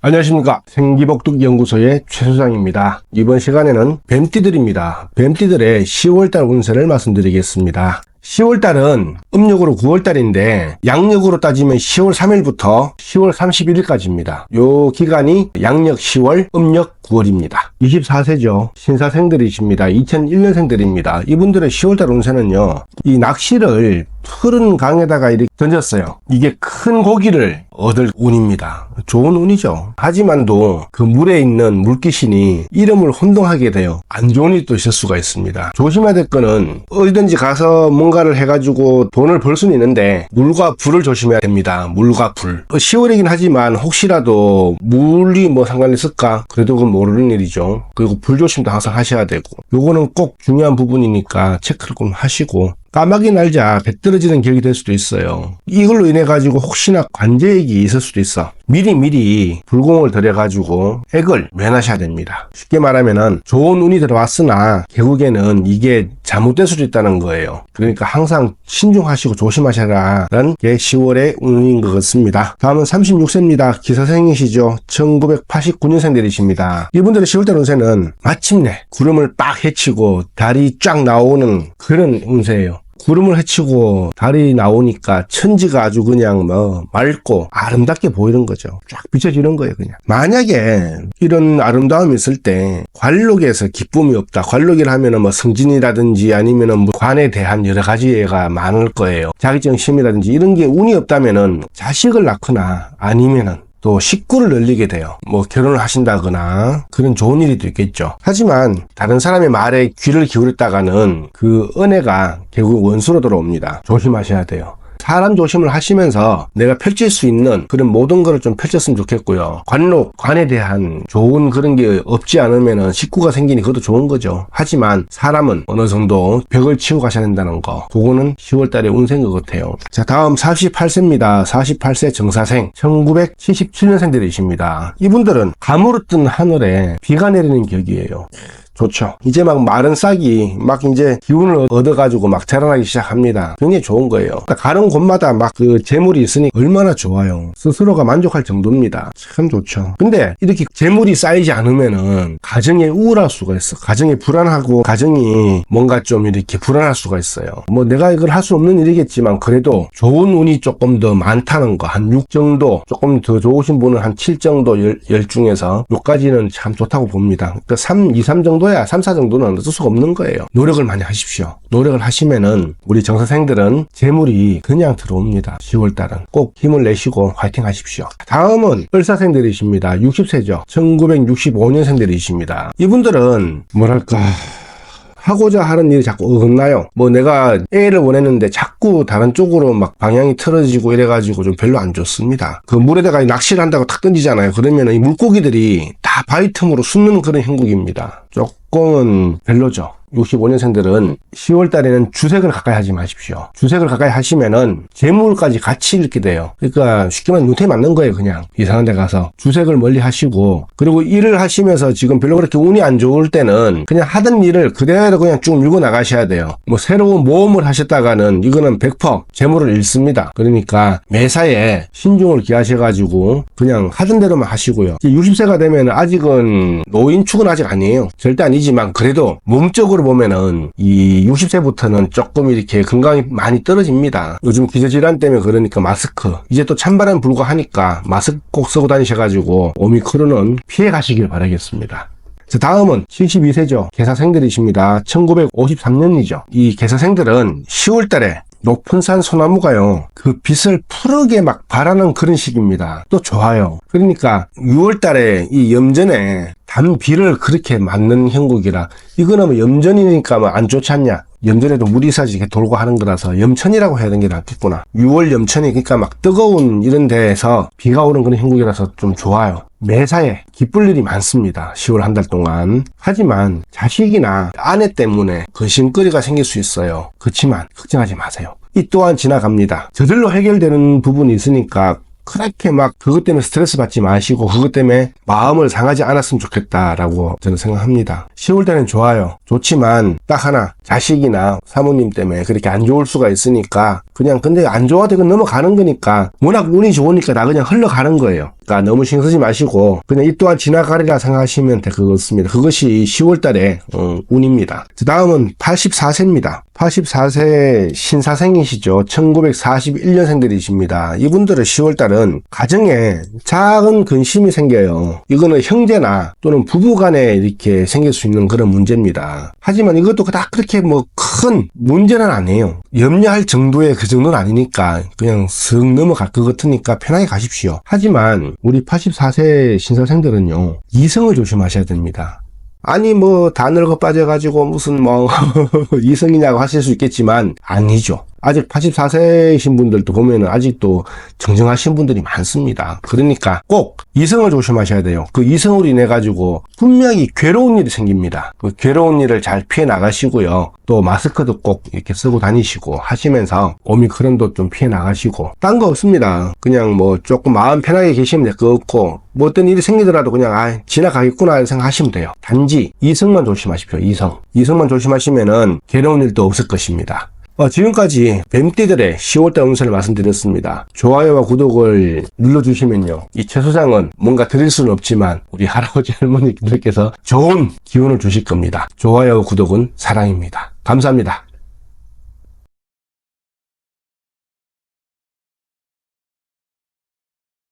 안녕하십니까 생기복둑 연구소의 최소장입니다. 이번 시간에는 뱀띠들입니다. 뱀띠들의 10월달 운세를 말씀드리겠습니다. 10월달은 음력으로 9월달인데 양력으로 따지면 10월 3일부터 10월 31일까지입니다. 요 기간이 양력 10월, 음력 9월입니다. 24세죠. 신사생들이십니다. 2001년생들입니다. 이분들의 10월달 운세는요. 이 낚시를 푸른 강에다가 이렇게 던졌어요. 이게 큰 고기를 얻을 운입니다. 좋은 운이죠. 하지만도 그 물에 있는 물귀신이 이름을 혼동하게 돼요. 안 좋은 일도 있을 수가 있습니다. 조심해야 될 거는 어디든지 가서 뭔가를 해가지고 돈을 벌 수는 있는데 물과 불을 조심해야 됩니다. 물과 불. 10월이긴 하지만 혹시라도 물이 뭐 상관이 있을까? 그래도 그건 모르는 일이죠. 그리고 불 조심도 항상 하셔야 되고 요거는 꼭 중요한 부분이니까 체크를 좀 하시고 까마귀 날자 배 떨어지는 격이 될 수도 있어요. 이걸로 인해 가지고 혹시나 관제액이 있을 수도 있어. 미리 미리 불공을 들여 가지고 액을 면하셔야 됩니다. 쉽게 말하면은 좋은 운이 들어왔으나 결국에는 이게 잘못될 수도 있다는 거예요. 그러니까 항상 신중하시고 조심하셔라 라는 게 10월의 운인 것 같습니다. 다음은 36세입니다. 기사생이시죠. 1989년생들이십니다. 이분들의 10월달 운세는 마침내 구름을 빡 헤치고 달이 쫙 나오는 그런 운세예요. 구름을 헤치고 달이 나오니까 천지가 아주 그냥 뭐 맑고 아름답게 보이는 거죠. 쫙 비춰지는 거예요, 그냥. 만약에 이런 아름다움이 있을 때 관록에서 기쁨이 없다. 관록이라 하면은 뭐 승진이라든지 아니면은 뭐 관에 대한 여러 가지가 많을 거예요. 자격증 시험이라든지 이런 게 운이 없다면은 자식을 낳거나 아니면은 또 식구를 늘리게 돼요. 뭐 결혼을 하신다거나 그런 좋은 일이 또 있겠죠. 하지만 다른 사람의 말에 귀를 기울였다가는 그 은혜가 결국 원수로 돌아옵니다. 조심하셔야 돼요. 사람 조심을 하시면서 내가 펼칠 수 있는 그런 모든 거를 좀 펼쳤으면 좋겠고요. 관록, 관에 대한 좋은 그런 게 없지 않으면은 식구가 생기니 그것도 좋은 거죠. 하지만 사람은 어느 정도 벽을 치고 가셔야 된다는 거. 그거는 10월 달에 운세인 것 같아요. 자, 다음 48세입니다. 48세 정사생. 1977년생들이십니다. 이분들은 가물었던 하늘에 비가 내리는 격이에요. 좋죠. 이제 막 마른 싹이 막 이제 기운을 얻어가지고 막 자라나기 시작합니다. 굉장히 좋은 거예요. 가는 곳마다 막 그 재물이 있으니 얼마나 좋아요. 스스로가 만족할 정도입니다. 참 좋죠. 근데 이렇게 재물이 쌓이지 않으면은 가정에 우울할 수가 있어. 가정이 불안하고 가정이 뭔가 좀 이렇게 불안할 수가 있어요. 뭐 내가 이걸 할 수 없는 일이겠지만 그래도 좋은 운이 조금 더 많다는 거. 한 6 정도 조금 더 좋으신 분은 한 7 정도 열, 열 중에서 요까지는 참 좋다고 봅니다. 그러니까 3, 2, 3 정도 야 3, 4 정도는 어쩔 수가 없는 거예요. 노력을 많이 하십시오. 노력을 하시면은 우리 정사생들은 재물이 그냥 들어옵니다. 10월 달은 꼭 힘을 내시고 화이팅 하십시오. 다음은 을사생들이십니다. 60세죠. 1965년생들이십니다. 이분들은 뭐랄까 하고자 하는 일이 자꾸 어긋나요. 뭐 내가 A를 원했는데 자꾸 다른 쪽으로 막 방향이 틀어지고 이래가지고 좀 별로 안 좋습니다. 그 물에다가 낚시를 한다고 탁 던지잖아요. 그러면 이 물고기들이 다 바위 틈으로 숨는 그런 형국입니다. 조금은 별로죠. 65년생들은 10월 달에는 주색을 가까이 하지 마십시오. 주색을 가까이 하시면은 재물까지 같이 잃게 돼요. 그러니까 쉽게 말하면 눈태 맞는 거예요, 그냥. 이상한 데 가서. 주색을 멀리 하시고, 그리고 일을 하시면서 지금 별로 그렇게 운이 안 좋을 때는 그냥 하던 일을 그대로 그냥 쭉 밀고 나가셔야 돼요. 뭐 새로운 모험을 하셨다가는 이거는 100% 재물을 잃습니다. 그러니까 매사에 신중을 기하셔 가지고 그냥 하던 대로만 하시고요. 60세가 되면 아직은 노인 축은 아직 아니에요. 절대 아니지만 그래도 몸적으로 보면은 이 60세부터는 조금 이렇게 건강이 많이 떨어집니다. 요즘 기저질환 때문에 그러니까 마스크 이제 또 찬바람 불고 하니까 마스크 꼭 쓰고 다니셔가지고 오미크론은 피해 가시길 바라겠습니다. 자, 다음은 72세죠. 개사생들이십니다. 1953년이죠. 이 개사생들은 10월 달에 높은 산 소나무가요. 그 빛을 푸르게 막 바라는 그런 시기입니다. 또 좋아요. 그러니까 6월 달에 이 염전에 단비를 그렇게 맞는 형국이라 이거는 뭐 염전이니까 뭐 안 좋지 않냐. 염전에도 물이 이렇게 돌고 하는 거라서 염천이라고 해야 되는 게 낫겠구나. 6월 염천이 그러니까 막 뜨거운 이런 데에서 비가 오는 그런 형국이라서 좀 좋아요. 매사에 기쁠 일이 많습니다. 10월 한 달 동안. 하지만 자식이나 아내 때문에 근심거리가 생길 수 있어요. 그렇지만 걱정하지 마세요. 이 또한 지나갑니다. 저절로 해결되는 부분이 있으니까 그렇게 막 그것 때문에 스트레스 받지 마시고 그것 때문에 마음을 상하지 않았으면 좋겠다라고 저는 생각합니다. 10월 달엔 좋아요. 좋지만 딱 하나 자식이나 사모님 때문에 그렇게 안 좋을 수가 있으니까 그냥 근데 안 좋아도 이건 넘어가는 거니까 워낙 운이 좋으니까 나 그냥 흘러가는 거예요. 그러니까 너무 신경 쓰지 마시고 그냥 이 또한 지나가리라 생각하시면 같습니다. 그것이 10월 달에 어, 운입니다. 그 다음은 84세입니다. 84세 신사생이시죠. 1941년생들이십니다. 이분들은 10월달은 가정에 작은 근심이 생겨요. 이거는 형제나 또는 부부간에 이렇게 생길 수 있는 그런 문제입니다. 하지만 이것도 다 그렇게 뭐 큰 문제는 아니에요. 염려할 정도의 그 정도는 아니니까 그냥 슥 넘어갈 것 같으니까 편하게 가십시오. 하지만 우리 84세 신사생들은요. 이성을 조심하셔야 됩니다. 아니 뭐다 늙어 빠져가지고 무슨 뭐 이성이냐고 하실 수 있겠지만 아니죠. 아직 84세이신 분들도 보면은 아직도 정정하신 분들이 많습니다. 그러니까 꼭 이성을 조심하셔야 돼요. 그 이성으로 인해 가지고 분명히 괴로운 일이 생깁니다. 그 괴로운 일을 잘 피해 나가시고요. 또 마스크도 꼭 이렇게 쓰고 다니시고 하시면서 오미크론도 좀 피해 나가시고 딴 거 없습니다. 그냥 뭐 조금 마음 편하게 계시면 될거 없고 뭐 어떤 일이 생기더라도 그냥 아 지나가겠구나 생각하시면 돼요. 단지 이성만 조심하십시오. 이성. 이성만 조심하시면은 괴로운 일도 없을 것입니다. 어, 지금까지 뱀띠들의 10월달 운세를 말씀드렸습니다. 좋아요와 구독을 눌러주시면요. 이 최 소장은 뭔가 드릴 수는 없지만 우리 할아버지 할머니들께서 좋은 기운을 주실 겁니다. 좋아요와 구독은 사랑입니다. 감사합니다.